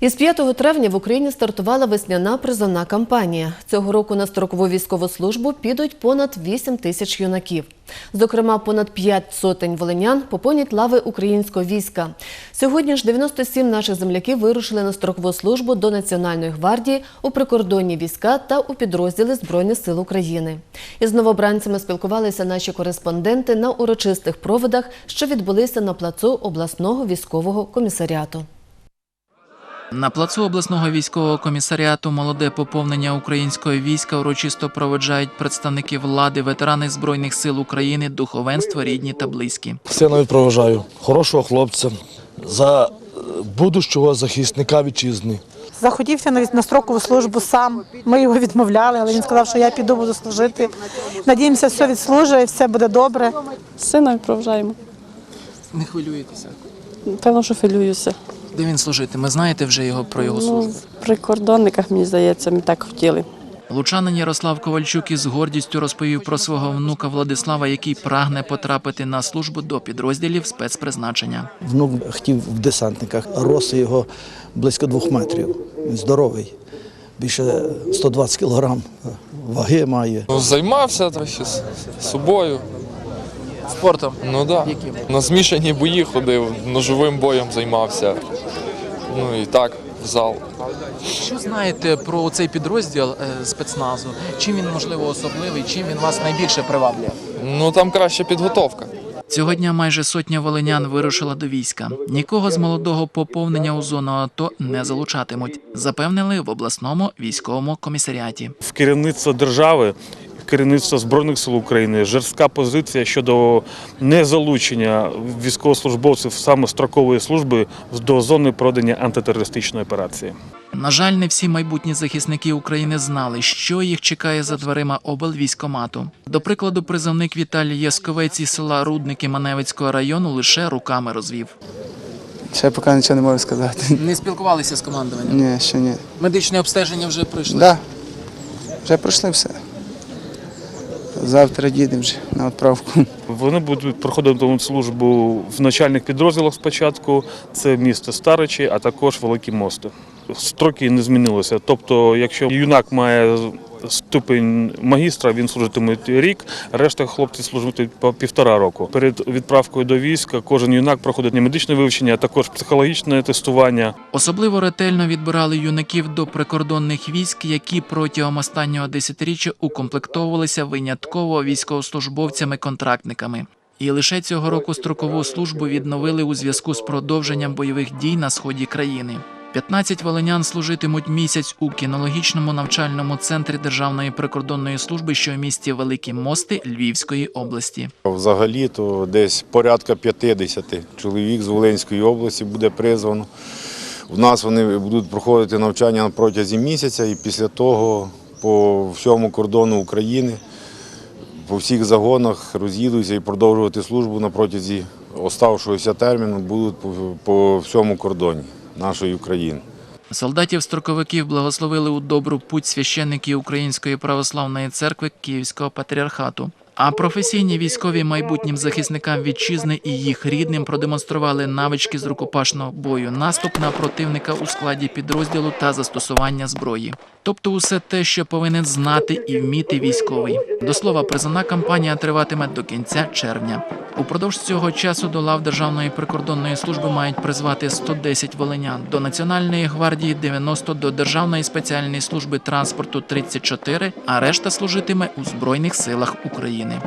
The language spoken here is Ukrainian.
Із 5 травня в Україні стартувала весняна призовна кампанія. Цього року на строкову військову службу підуть понад 8 тисяч юнаків. Зокрема, понад 5 сотень волинян поповнять лави українського війська. Сьогодні ж 97 наших земляків вирушили на строкову службу до Національної гвардії у прикордонні війська та у підрозділи Збройних сил України. Із новобранцями спілкувалися наші кореспонденти на урочистих проводах, що відбулися на плацу обласного військового комісаріату. На плацу обласного військового комісаріату молоде поповнення українського війська урочисто проведжають представники влади, ветерани збройних сил України, духовенство, рідні та близькі. Сина відпроважаю хорошого хлопця за е, будущого захисника вітчизни. Захотівся на на строкову службу сам. Ми його відмовляли, але він сказав, що я піду буду служити. Надіємося, все відслужує, все буде добре. Сина відпроважаємо. Не хвилюєтеся. Певно, що хвилююся. Де він служитиме? Знаєте вже його про його Ну, службу? в прикордонниках, мені здається, ми так хотіли. Лучанин Ярослав Ковальчук із гордістю розповів про свого внука Владислава, який прагне потрапити на службу до підрозділів спецпризначення. Внук хотів в десантниках. Роси його близько двох метрів. Він здоровий. Більше 120 кілограм ваги має. Ну, займався трохи з собою. Спортом. Ну да. Яким? На змішані бої ходив, ножовим боєм займався. Ну і так, в зал. Що знаєте про цей підрозділ е, спецназу? Чим він можливо особливий? Чим він вас найбільше приваблює? Ну там краща підготовка. Цього дня майже сотня волинян вирушила до війська. Нікого з молодого поповнення у зону АТО не залучатимуть, запевнили в обласному військовому комісаріаті. в керівництво держави, в керівництво Збройних сил України жорстка позиція щодо незалучення військовослужбовців саме строкової служби до зони проведення антитерористичної операції. На жаль, не всі майбутні захисники України знали, що їх чекає за дверима облвійськомату. До прикладу, призовник Віталій Ясковець із села Рудники Маневицького району лише руками розвів. Ще поки нічого не можу сказати. Не спілкувалися з командуванням. Ні, ще ні. Медичне обстеження вже пройшли. Да. Вже пройшли все. Завтра їдемо вже на відправку. Вони будуть проходити службу в начальних підрозділах спочатку. Це місто Старичі, а також Великі Мости. Строки не змінилися. Тобто, якщо юнак має ступень магістра, він служитиме рік, решта хлопців служитимуть по півтора року. Перед відправкою до війська кожен юнак проходить не медичне вивчення, а також психологічне тестування. Особливо ретельно відбирали юнаків до прикордонних військ, які протягом останнього десятиріччя укомплектовувалися винятково військовослужбовцями-контрактниками. І лише цього року строкову службу відновили у зв'язку з продовженням бойових дій на сході країни. 15 волинян служитимуть місяць у кінологічному навчальному центрі Державної прикордонної служби, що в місті Великі Мости Львівської області. Взагалі то десь порядка 50 чоловік з Волинської області буде призвано. У нас вони будуть проходити навчання на протязі місяця і після того по всьому кордону України, по всіх загонах роз'їдуться і продовжувати службу на протязі оставшогося терміну будуть по всьому кордоні нашої України. Солдатів-строковиків благословили у добру путь священники Української православної церкви Київського патріархату. А професійні військові майбутнім захисникам вітчизни і їх рідним продемонстрували навички з рукопашного бою, наступ на противника у складі підрозділу та застосування зброї. Тобто усе те, що повинен знати і вміти військовий. До слова, призовна кампанія триватиме до кінця червня. Упродовж цього часу до лав Державної прикордонної служби мають призвати 110 волинян, до Національної гвардії 90, до Державної спеціальної служби транспорту 34, а решта служитиме у Збройних силах України.